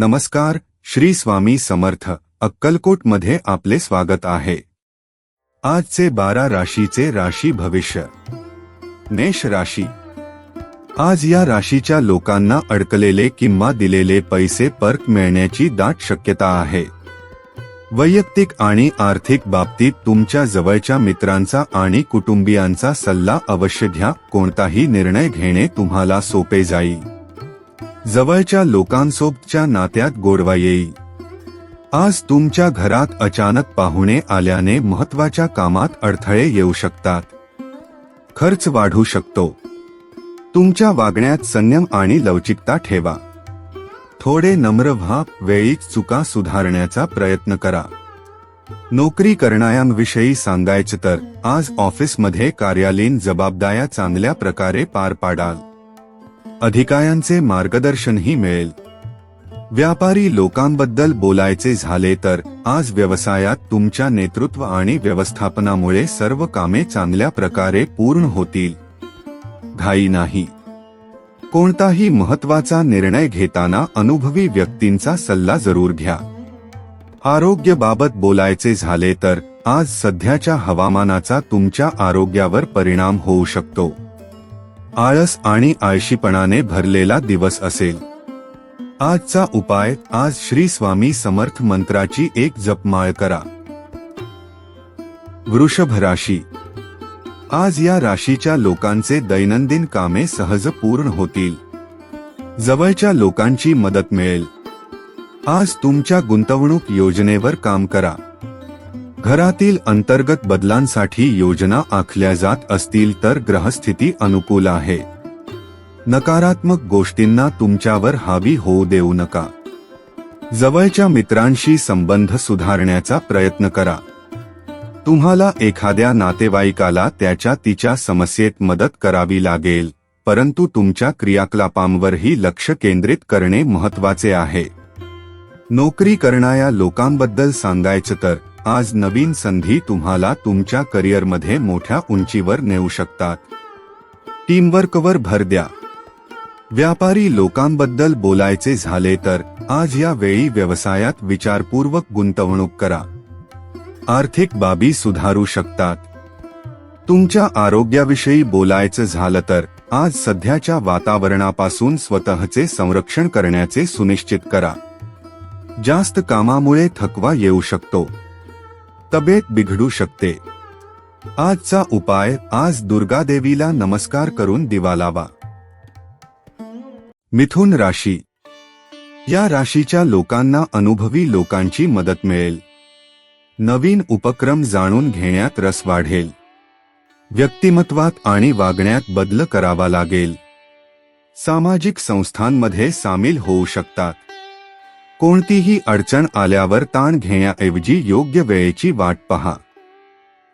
नमस्कार श्री स्वामी समर्थ अक्कलकोटमध्ये आपले स्वागत आहे. आजचे बारा राशीचे राशी भविष्य. मेष राशी. आज या राशीच्या लोकांना अडकलेले किंवा दिलेले पैसे परत मिळण्याची दाट शक्यता आहे. वैयक्तिक आणि आर्थिक बाबतीत तुमच्या जवळच्या मित्रांचा आणि कुटुंबियांचा सल्ला अवश्य घ्या कोणताही निर्णय घेणे तुम्हाला सोपे जाईल. जवळच्या लोकांसोबतच्या नात्यात गोडवा येईल आज तुमच्या घरात अचानक पाहुणे आल्याने महत्त्वाच्या कामात अडथळे येऊ शकतात. खर्च वाढू शकतो. तुमच्या वागण्यात संयम आणि लवचिकता ठेवा. थोडे नम्र व्हा वेळीच चुका सुधारण्याचा प्रयत्न करा. नोकरी करणाऱ्यांविषयी सांगायचं तर आज ऑफिसमध्ये कार्यालयीन जबाबदाऱ्या चांगल्या प्रकारे पार पाडाल. अधिकाऱ्यांचे मार्गदर्शनही मिळेल. व्यापारी लोकांबद्दल बोलायचे झाले तर आज व्यवसायात तुमच्या नेतृत्व आणि व्यवस्थापनामुळे सर्व कामे चांगल्या प्रकारे पूर्ण होतील. घाई नाही. कोणताही महत्त्वाचा निर्णय घेताना अनुभवी व्यक्तींचा सल्ला जरूर घ्या. आरोग्याबाबत बोलायचे झाले तर आज सध्याच्या हवामानाचा तुमच्या आरोग्यावर परिणाम होऊ शकतो. आळस आणि आळशीपणाने भरलेला दिवस असेल. आजचा उपाय आज श्री स्वामी समर्थ मंत्राची एक जपमाळ करा. वृषभ राशी. आज या राशीच्या लोकांचे दैनंदिन कामे सहज पूर्ण होतील. जवळच्या लोकांची मदत मिळेल. आज तुमच्या गुंतवणूक योजनेवर काम करा. घरातील अंतर्गत बदलांसाठी योजना आखल्या जात असतील तर ग्रहस्थिती अनुकूल आहे. नकारात्मक गोष्टींना तुमच्यावर हावी होऊ देऊ नका. जवळच्या मित्रांशी संबंध सुधारण्याचा प्रयत्न करा. तुम्हाला एखाद्या नातेवाईकाला त्याच्या तिच्या समस्येत मदत करावी लागेल परंतु तुमच्या क्रियाकलापांवरही लक्ष केंद्रित करणे महत्त्वाचे आहे. नोकरी करणाऱ्या लोकांबद्दल सांगायचं तर आज नवीन संधी तुम्हाला तुमच्या करिअरमध्ये मोठ्या उंचीवर नेऊ शकतात. टीमवर्कवर भर द्या. व्यापारी लोकांबद्दल बोलायचे झाले तर आज या वेळी व्यवसायात विचारपूर्वक गुंतवणूक करा. आर्थिक बाबी सुधारू शकतात. तुमच्या आरोग्याविषयी बोलायचं झालं तर आज सध्याच्या वातावरणापासून स्वतःचे संरक्षण करण्याचे सुनिश्चित करा. जास्त कामामुळे थकवा येऊ शकतो. तब्येत बिघडू शकते. आजचा उपाय आज दुर्गादेवीला नमस्कार करून दिवा लावा. मिथुन राशी. या राशीच्या लोकांना अनुभवी लोकांची मदत मिळेल. नवीन उपक्रम जाणून घेण्यात रस वाढेल. व्यक्तिमत्वात आणि वागण्यात बदल करावा लागेल. सामाजिक संस्थांमध्ये सामील होऊ शकतात. कोणतीही अडचण आल्यावर ताण घेण्याऐवजी योग्य वेळेची वाट पहा.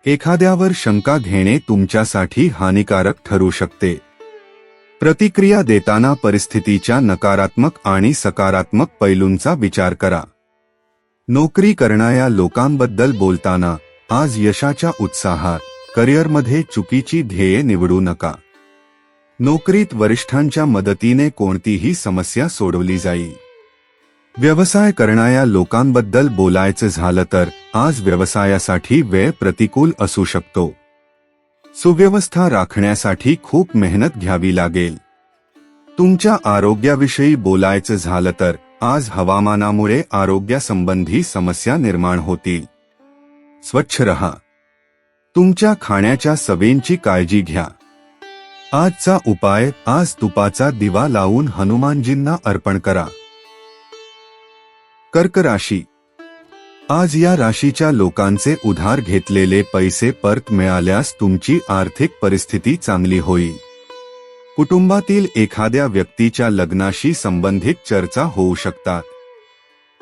एखाद्यावर शंका घेणे तुमच्यासाठी हानिकारक ठरू शकते. प्रतिक्रिया देताना परिस्थितीच्या नकारात्मक आणि सकारात्मक पैलूंचा विचार करा. नोकरी करणाऱ्या लोकांबद्दल बोलताना आज यशाच्या उत्साहात करिअरमध्ये चुकीची ध्येय निवडू नका. नोकरीत वरिष्ठांच्या मदतीने कोणतीही समस्या सोडवली जाईल व्यवसाय करणाऱ्या लोकांबद्दल बोलायचं झालं तर आज व्यवसायासाठी वेळ प्रतिकूल असू शकतो. सुव्यवस्था राखण्यासाठी खूप मेहनत घ्यावी लागेल. तुमच्या आरोग्याविषयी बोलायचं झालं तर आज हवामानामुळे आरोग्यासंबंधी समस्या निर्माण होतील. स्वच्छ रहा. तुमच्या खाण्याच्या सवयींची काळजी घ्या. आजचा उपाय आज तुपाचा दिवा लावून हनुमानजींना अर्पण करा. कर्क राशी. आज या राशीच्या लोकांचे उधार घेतलेले पैसे परत मिळाल्यास तुमची आर्थिक परिस्थिती चांगली होईल. कुटुंबातील एखाद्या व्यक्तीच्या लग्नाशी संबंधित चर्चा होऊ शकतात.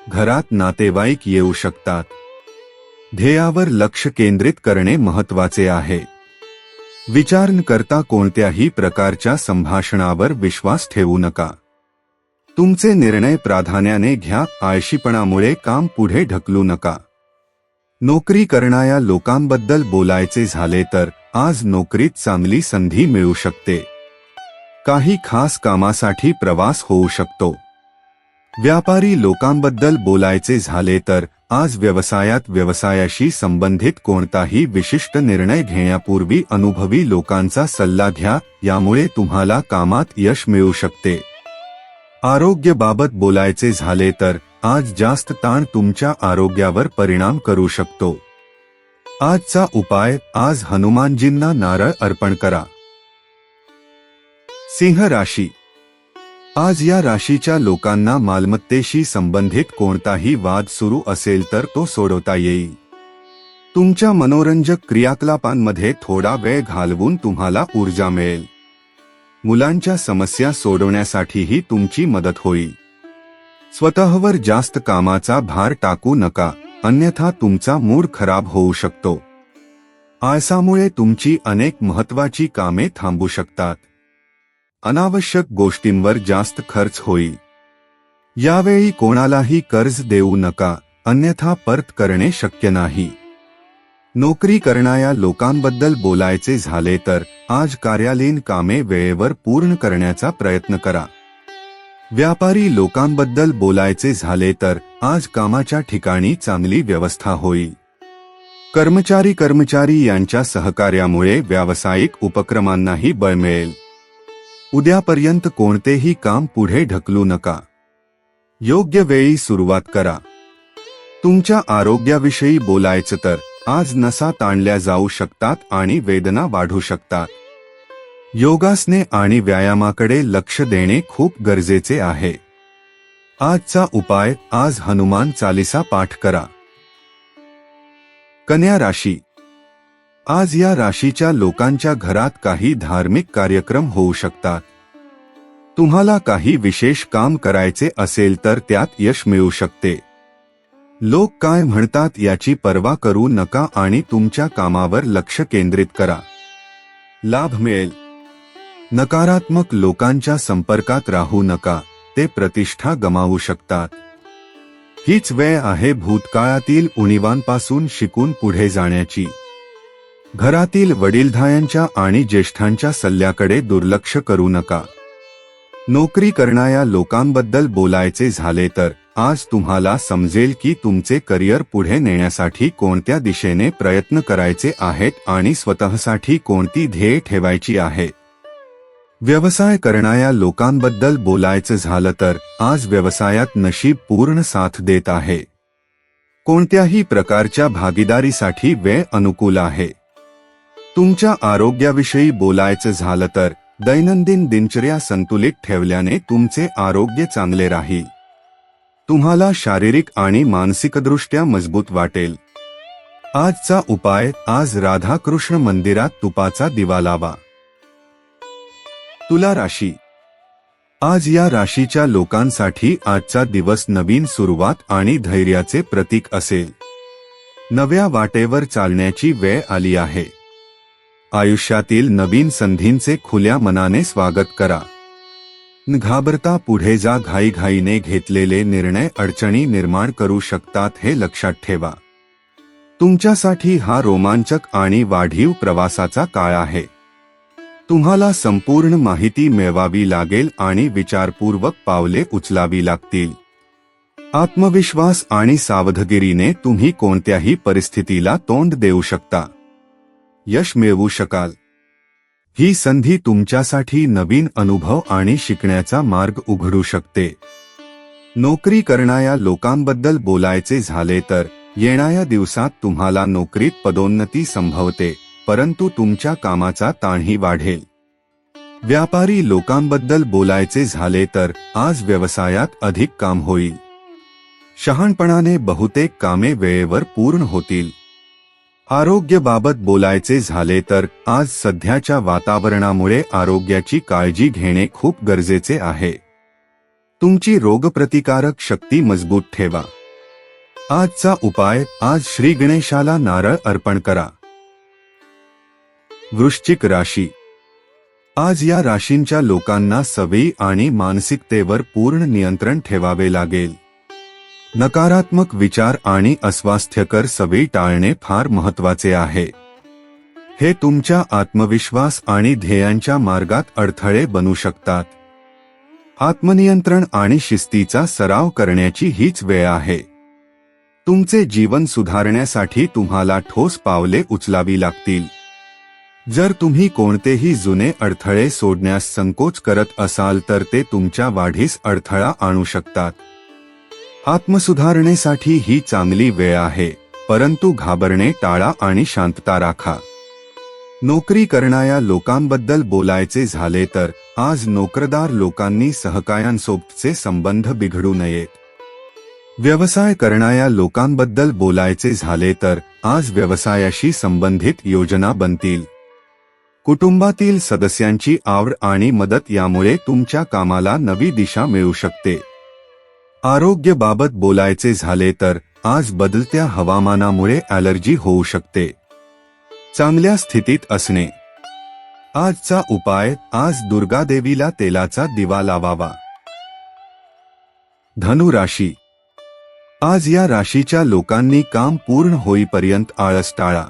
घरात नातेवाईक येऊ शकतात. ध्येयावर लक्ष केंद्रित करणे महत्त्वाचे आहे. विचार न करता कोणत्याही प्रकारच्या संभाषणावर विश्वास ठेवू नका. तुमचे निर्णय प्राधान्याने घ्या आळशीपणामुळे काम पुढे ढकलू नका. नोकरी करणाऱ्या लोकांबद्दल बोलायचे झाले तर आज नोकरीत चांगली संधी मिळू शकते. काही खास कामासाठी प्रवास होऊ शकतो. व्यापारी लोकांबद्दल बोलायचे झाले तर आज व्यवसायात व्यवसायाशी संबंधित कोणताही विशिष्ट निर्णय घेण्यापूर्वी अनुभवी लोकांचा सल्ला घ्या यामुळे तुम्हाला कामात यश मिळू शकते. आरोग्याबाबत बोलायचे झाले तर आज जास्त ताण तुमच्या आरोग्यावर परिणाम करू शकतो. आजचा उपाय आज हनुमानजींना नारळ अर्पण करा. सिंह राशी. आज या राशीच्या लोकांना मालमत्तेशी संबंधित कोणताही वाद सुरू असेल तर तो सोडवता येईल. तुमच्या मनोरंजक क्रियाकलापांमध्ये थोडा वेळ घालवून तुम्हाला ऊर्जा मिळेल. मुलांच्या समस्या सोडवण्यासाठीही तुमची मदत होईल. स्वतःवर जास्त कामाचा भार टाकू नका अन्यथा तुमचा मूड खराब होऊ शकतो. आळसामुळे तुमची अनेक महत्वाची कामे थांबू शकतात. अनावश्यक गोष्टींवर जास्त खर्च होईल. यावेळी कोणालाही कर्ज देऊ नका अन्यथा परत करणे शक्य नाही. नोकरी करणाऱ्या लोकांबद्दल बोलायचे झाले तर आज कार्यालयीन कामे वेळेवर पूर्ण करण्याचा प्रयत्न करा. व्यापारी लोकांबद्दल बोलायचे झाले तर आज कामाच्या ठिकाणी चांगली व्यवस्था होईल. कर्मचारी कर्मचारी यांच्या सहकार्यामुळे व्यावसायिक उपक्रमांनाही बळ मिळेल. उद्यापर्यंत कोणतेही काम पुढे ढकलू नका. योग्य वेळी सुरुवात करा. तुमच्या आरोग्याविषयी बोलायचं तर आज नसा ताणल्या जाऊ शकतात आणि वेदना वाढू शकतात. योगासने आणि व्यायामाकडे लक्ष देणे खूप गरजेचे आहे. आजचा उपाय आज हनुमान चालिसा पाठ करा. कन्या राशी. आज या राशीच्या लोकांच्या घरात काही धार्मिक कार्यक्रम होऊ शकतात. तुम्हाला काही विशेष काम करायचे असेल तर त्यात यश मिळू शकते. लोक काय म्हणतात याची पर्वा करू नका आणि तुमच्या कामावर लक्ष केंद्रित करा. लाभ मिळेल. नकारात्मक लोकांच्या संपर्कात राहू नका ते प्रतिष्ठा गमावू शकतात. हीच वेळ आहे भूतकाळातील उणीवांपासून शिकून पुढे जाण्याची. घरातील वडीलधायांच्या आणि ज्येष्ठांच्या सल्ल्याकडे दुर्लक्ष करू नका. नोकरी करणाऱ्या लोकांबद्दल बोलायचे झाले तर आज तुम्हाला समजेल की तुमचे करिअर पुढे नेण्यासाठी कोणत्या दिशेने प्रयत्न करायचे आहेत आणि स्वतःसाठी कोणती ध्येय ठेवायची आहे. व्यवसाय करणाऱ्या लोकांबद्दल बोलायचं झालं तर आज व्यवसायात नशीब पूर्ण साथ देत आहे. कोणत्याही प्रकारच्या भागीदारीसाठी वेळ अनुकूल आहे. तुमच्या आरोग्याविषयी बोलायचं झालं तर दैनंदिन दिनचर्या संतुलित ठेवल्याने तुमचे आरोग्य चांगले राहील. तुम्हाला शारीरिक आणि मानसिकदृष्ट्या मजबूत वाटेल. आजचा उपाय आज राधाकृष्ण मंदिरात तुपाचा दिवा लावा. तुला राशी. आज या राशीच्या लोकांसाठी आजचा दिवस नवीन सुरुवात आणि धैर्याचे प्रतीक असेल. नव्या वाटेवर चालण्याची वेळ आली आहे. आयुष्यातील नवीन संधींचे खुल्या मनाने स्वागत करा. न घाबरता पुढे जा घाईघाईने घेतलेले निर्णय अडचणी निर्माण करू शकतात हे लक्षात ठेवा. तुमच्यासाठी हा रोमांचक आणि वाढीव प्रवासाचा काळ आहे. तुम्हाला संपूर्ण माहिती मिळवावी लागेल आणि विचारपूर्वक पावले उचलावी लागतील. आत्मविश्वास आणि सावधगिरीने तुम्ही कोणत्याही परिस्थितीला तोंड देऊ शकता. यश मिळवू शकाल. ही संधी तुमच्यासाठी नवीन अनुभव आणि शिकण्याचा मार्ग उघडू शकते. नोकरी करणाऱ्या लोकांबद्दल बोलायचे झाले तर येणाऱ्या दिवसात तुम्हाला नोकरीत पदोन्नती संभवते परंतु तुमच्या कामाचा ताणही वाढेल. व्यापारी लोकांबद्दल बोलायचे झाले तर आज व्यवसायात अधिक काम होईल. शहाणपणाने बहुतेक कामे वेळेवर पूर्ण होतील. आरोग्याबाबत बोलायचे झाले तर आज सध्याच्या वातावरणामुळे आरोग्याची काळजी घेणे खूप गरजेचे आहे. तुमची रोगप्रतिकारक शक्ती मजबूत ठेवा. आजचा उपाय आज श्री गणेशाला नारळ अर्पण करा. वृश्चिक राशी. आज या राशींच्या लोकांना सवयी आणि मानसिकतेवर पूर्ण नियंत्रण ठेवावे लागेल. नकारात्मक विचार आणि अस्वास्थ्यकर सवयी टाळणे फार महत्त्वाचे आहे. हे तुमच्या आत्मविश्वास आणि ध्येयांच्या मार्गात अडथळे बनू शकतात. आत्मनियंत्रण आणि शिस्तीचा सराव करण्याची हीच वेळ आहे. तुमचे जीवन सुधारण्यासाठी तुम्हाला ठोस पावले उचलावी लागतील. जर तुम्ही कोणतेही जुने अडथळे सोडण्यास संकोच करत असाल तर ते तुमच्या वाढीस अडथळा आणू शकतात. आत्मसुधारणेसाठी ही चांगली वेळ आहे परंतु घाबरणे टाळा आणि शांतता राखा. नोकरी करणाऱ्या लोकांबद्दल बोलायचे झाले तर आज नोकरदार लोकांनी सहकायांसोबतचे संबंध बिघडू नयेत. व्यवसाय करणाऱ्या लोकांबद्दल बोलायचे झाले तर आज व्यवसायाशी संबंधित योजना बनतील. कुटुंबातील सदस्यांची आवड आणि मदत यामुळे तुमच्या कामाला नवी दिशा मिळू शकते. आरोग्यबाबत बोलायचे झाले तर आज बदलत्या हवामानामुळे ॲलर्जी होऊ शकते. चांगल्या स्थितीत असणे. आजचा उपाय आज दुर्गादेवीला तेलाचा दिवा लावावा. धनु राशी आज या राशीच्या लोकांनी काम पूर्ण होईपर्यंत आळस टाळा.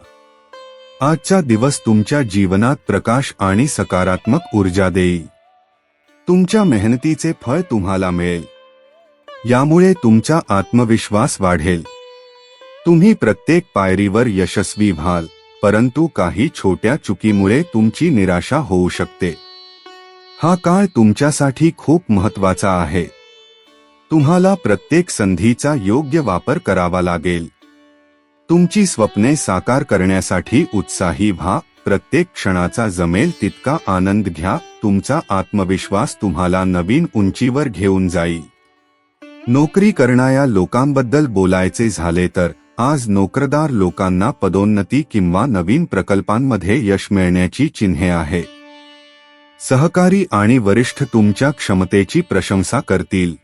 आजचा दिवस तुमच्या जीवनात प्रकाश आणि सकारात्मक ऊर्जा देईल तुमच्या मेहनतीचे फळ तुम्हाला मिळेल. यामुळे तुमचा आत्मविश्वास वाढेल. तुम्ही प्रत्येक पायरीवर यशस्वी व्हाल परंतु काही छोट्या चुकीमुळे तुमची निराशा होऊ शकते. हा काळ तुमच्यासाठी खूप महत्त्वाचा आहे. तुम्हाला प्रत्येक संधीचा योग्य वापर करावा लागेल. तुमची स्वप्ने साकार करण्यासाठी उत्साही व्हा प्रत्येक क्षणाचा जमेल तितका आनंद घ्या तुमचा आत्मविश्वास तुम्हाला नवीन उंचीवर घेऊन जाईल. नोकरी करणाऱ्या लोकांबद्दल बोलायचे झाले तर आज नोकरदार लोकांना पदोन्नती किंवा नवीन प्रकल्पांमध्ये यश मिळण्याची चिन्हे आहे. सहकारी आणि वरिष्ठ तुमच्या क्षमतेची प्रशंसा करतील.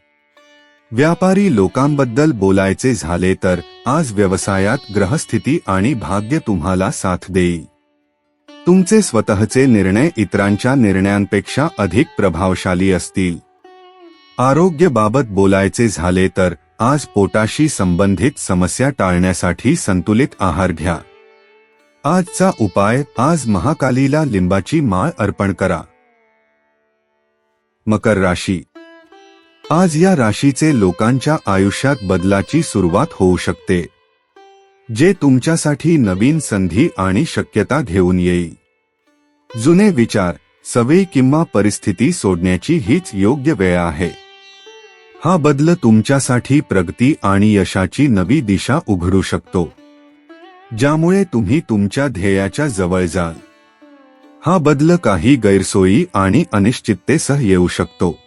व्यापारी लोकांबद्दल बोलायचे झाले तर आज व्यवसायात ग्रहस्थिती आणि भाग्य तुम्हाला साथ देईल. तुमचे स्वतःचे निर्णय इतरांच्या निर्णयांपेक्षा अधिक प्रभावशाली असतील. आरोग्यबाबत बोलायचे झाले तर आज पोटाशी संबंधित समस्या टाळण्यासाठी संतुलित आहार घ्या. आजचा उपाय आज महाकालीला लिंबाची माळ अर्पण करा. मकर राशी. आज या राशीचे लोकांच्या आयुष्यात बदलाची सुरुवात होऊ शकते. जे तुमच्यासाठी नवीन संधी आणि शक्यता घेऊन येईल. जुने विचार सवयी किंवा परिस्थिती सोडण्याची हीच योग्य वेळ आहे. हा बदल तुमच्यासाठी प्रगती आणि यशाची नवी दिशा उघडू शकतो. ज्यामुळे तुम्ही तुमच्या ध्येयाच्या जवळ जाल. हा बदल काही गैरसोयी आणि अनिश्चिततेसह येऊ शकतो.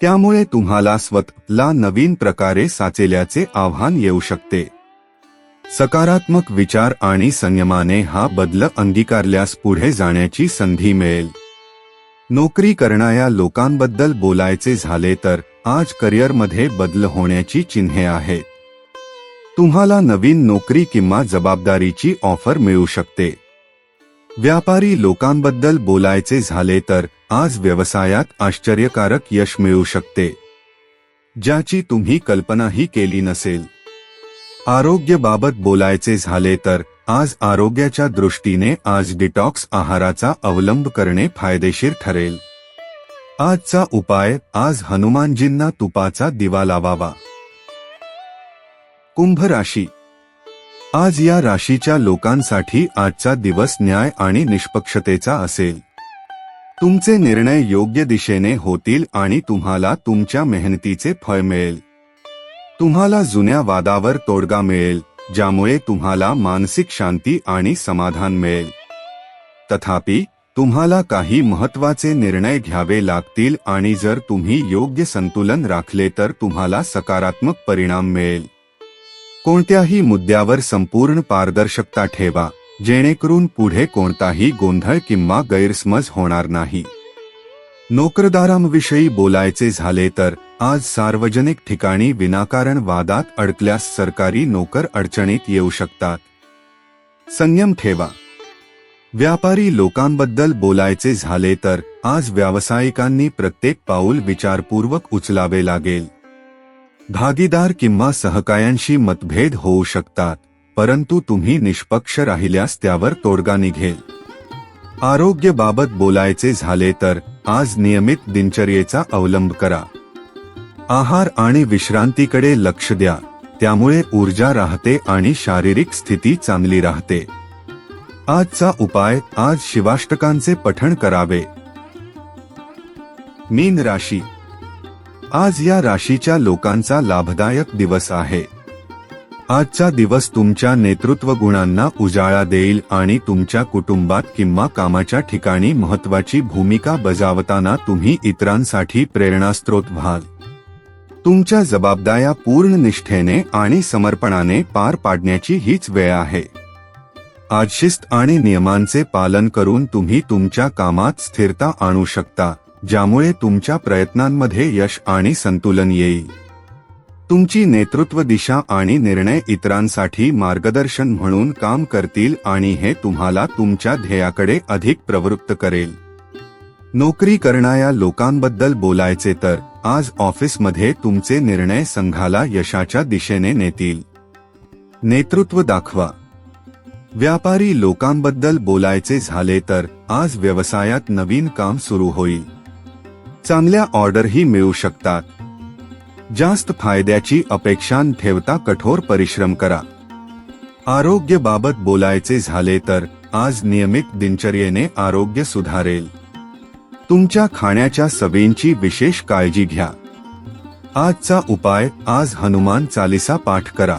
त्यामुळे तुम्हाला स्वतःला नवीन प्रकारे साचेल्याचे आव्हान येऊ शकते. सकारात्मक विचार आणि संयमाने हा बदल अंगीकारल्यास पुढे जाण्याची संधी मिळेल. नोकरी करणाऱ्या लोकांबद्दल बोलायचे झाले तर आज करिअरमध्ये बदल होण्याची चिन्हे आहेत. तुम्हाला नवीन नोकरी किंवा जबाबदारीची ऑफर मिळू शकते. व्यापारी लोकांबद्दल बोलायचे झाले तर आज व्यवसायात आश्चर्यकारक यश मिळू शकते. ज्याची तुम्ही कल्पनाही केली नसेल. आरोग्यबाबत बोलायचे झाले तर आज आरोग्याच्या दृष्टीने आज डिटॉक्स आहाराचा अवलंब करणे फायदेशीर ठरेल. आजचा उपाय आज हनुमानजींना तुपाचा दिवा लावावा. कुंभ राशी आज या राशीच्या लोकांसाठी आजचा दिवस न्याय आणि निष्पक्षतेचा असेल. तुमचे निर्णय योग्य दिशेने होतील आणि तुम्हाला तुमच्या मेहनतीचे फळ मिळेल. तुम्हाला जुन्या वादावर तोडगा मिळेल ज्यामुळे तुम्हाला मानसिक शांती आणि समाधान मिळेल. तथापि तुम्हाला काही महत्त्वाचे निर्णय घ्यावे लागतील आणि जर तुम्ही योग्य संतुलन राखले तर तुम्हाला सकारात्मक परिणाम मिळेल. कोणत्याही मुद्द्यावर संपूर्ण पारदर्शकता ठेवा जेणेकरून पुढे कोणताही गोंधळ किंवा गैरसमज होणार नाही. नोकरदारांविषयी बोलायचे झाले तर आज सार्वजनिक ठिकाणी विनाकारण वादात अडकल्यास सरकारी नोकर अडचणीत येऊ शकतात. संयम ठेवा. व्यापारी लोकांबद्दल बोलायचे झाले तर आज व्यावसायिकांनी प्रत्येक पाऊल विचारपूर्वक उचलावे लागेल. भागीदार किंवा सहकायांशी मतभेद होऊ शकतात परंतु तुम्ही निष्पक्ष राहिल्यास त्यावर तोडगा निघेल. आरोग्यबाबत बोलायचे झाले तर आज नियमित दिनचर्येचा अवलंब करा. आहार आणि विश्रांतीकडे लक्ष द्या त्यामुळे ऊर्जा राहते आणि शारीरिक स्थिती चांगली राहते. आजचा उपाय आज शिवाष्टकांचे पठण करावे. मीन राशी. आज या राशीच्या लोकांचा लाभदायक दिवस आहे. आजचा दिवस तुमच्या नेतृत्व गुणांना उजाळा देईल आणि तुमच्या कुटुंबात किंवा कामाच्या ठिकाणी महत्वाची भूमिका बजावताना तुम्ही इतरांसाठी प्रेरणास्त्रोत व्हाल. तुमच्या जबाबदाऱ्या पूर्ण निष्ठेने आणि समर्पणाने पार पाडण्याची हीच वेळ आहे. आजशिस्त आणि नियमांचे पालन करून तुम्ही तुमच्या कामात स्थिरता आणू शकता ज्यामुळे तुमच्या प्रयत्नांमध्ये यश आणि संतुलन येईल. तुमची नेतृत्व दिशा आणि निर्णय इतरांसाठी मार्गदर्शन म्हणून काम करतील आणि हे तुम्हाला तुमच्या ध्येयाकडे अधिक प्रवृत्त करेल. नोकरी करणाऱ्या लोकांबद्दल बोलायचे तर आज ऑफिसमध्ये तुमचे निर्णय संघाला यशाच्या दिशेने नेतील. नेतृत्व दाखवा. व्यापारी लोकांबद्दल बोलायचे झाले तर आज व्यवसायात नवीन काम सुरू होईल. चांगल्या ऑर्डरही मिळू शकतात. जास्त फायद्याची अपेक्षा ठेवता कठोर परिश्रम करा. आरोग्यबाबत बोलायचे झाले तर आज नियमित दिनचर्येने आरोग्य सुधारेल. तुमच्या खाण्याच्या सवयींची विशेष काळजी घ्या. आजचा उपाय आज हनुमान चालिसा पाठ करा.